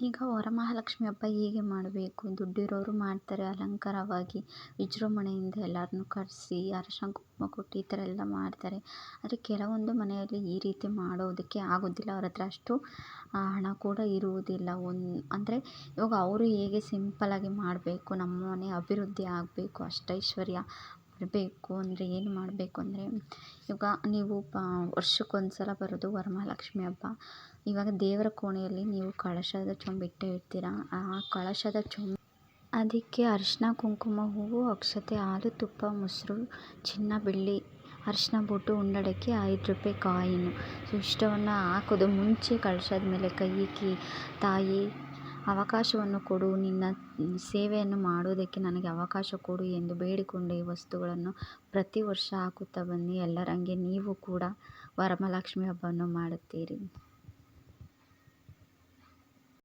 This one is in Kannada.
ಈಗ ವರಮಹಾಲಕ್ಷ್ಮಿ ಹಬ್ಬ ಹೇಗೆ ಮಾಡಬೇಕು? ದುಡ್ಡಿರೋರು ಮಾಡ್ತಾರೆ, ಅಲಂಕಾರವಾಗಿ ವಿಜೃಂಭಣೆಯಿಂದ ಎಲ್ಲರನ್ನು ಕರೆಸಿ ಅರಶಿನ ಕುಂಕುಮ ಕೊಟ್ಟು ಈ ಥರ ಎಲ್ಲ ಮಾಡ್ತಾರೆ. ಆದರೆ ಕೆಲವೊಂದು ಮನೆಯಲ್ಲಿ ಈ ರೀತಿ ಮಾಡೋದಕ್ಕೆ ಆಗೋದಿಲ್ಲ. ಅವ್ರ ಹತ್ರ ಅಷ್ಟು ಹಣ ಕೂಡ ಇರುವುದಿಲ್ಲ. ಒಂದು, ಅಂದರೆ ಇವಾಗ ಅವರು ಹೇಗೆ ಸಿಂಪಲ್ಲಾಗಿ ಮಾಡಬೇಕು? ನಮ್ಮ ಮನೆ ಅಭಿವೃದ್ಧಿ ಆಗಬೇಕು ಅಷ್ಟೈಶ್ವರ್ಯ ಬರಬೇಕು ಅಂದರೆ ಏನು ಮಾಡಬೇಕು ಅಂದರೆ ಇವಾಗ ನೀವು ಪ ವರ್ಷಕ್ಕೊಂದು ಸಲ ಬರೋದು ವರಮಹಾಲಕ್ಷ್ಮಿ ಹಬ್ಬ. ಇವಾಗ ದೇವರ ಕೋಣೆಯಲ್ಲಿ ನೀವು ಕಳಶದ ಚೊಂಬು ಇಟ್ಟೇ ಇರ್ತೀರ ಆ ಕಳಶದ ಚೊಂಬು ಅದಕ್ಕೆ ಅರಿಶಿನ, ಕುಂಕುಮ, ಹೂವು, ಅಕ್ಷತೆ, ಹಾಲು, ತುಪ್ಪ, ಮೊಸರು, ಚಿನ್ನ, ಬೆಳ್ಳಿ, ಅರಿಶಿನ ಬೊಟ್ಟು ಉಂಡಡಕ್ಕೆ, ಐದು ರೂಪಾಯಿ ಕಾಯಿನು. ಸೊ ಇಷ್ಟವನ್ನು ಹಾಕೋದು ಮುಂಚೆ ಕಳಶದ ಮೇಲೆ ಕೈ ಇಕ್ಕಿ, ತಾಯಿ ಅವಕಾಶವನ್ನು ಕೊಡು. ನಿನ್ನ ಸೇವೆಯನ್ನು ಮಾಡೋದಕ್ಕೆ ನನಗೆ ಅವಕಾಶ ಕೊಡು ಎಂದು ಬೇಡಿಕೊಂಡು. ಈ ವಸ್ತುಗಳನ್ನು ಪ್ರತಿ ವರ್ಷ ಹಾಕುತ್ತಾ ಬನ್ನಿ. ಎಲ್ಲರಂಗೆ ನೀವು ಕೂಡ ವರಮಹಾಲಕ್ಷ್ಮಿ ಹಬ್ಬವನ್ನು ಮಾಡುತ್ತೀರಿ.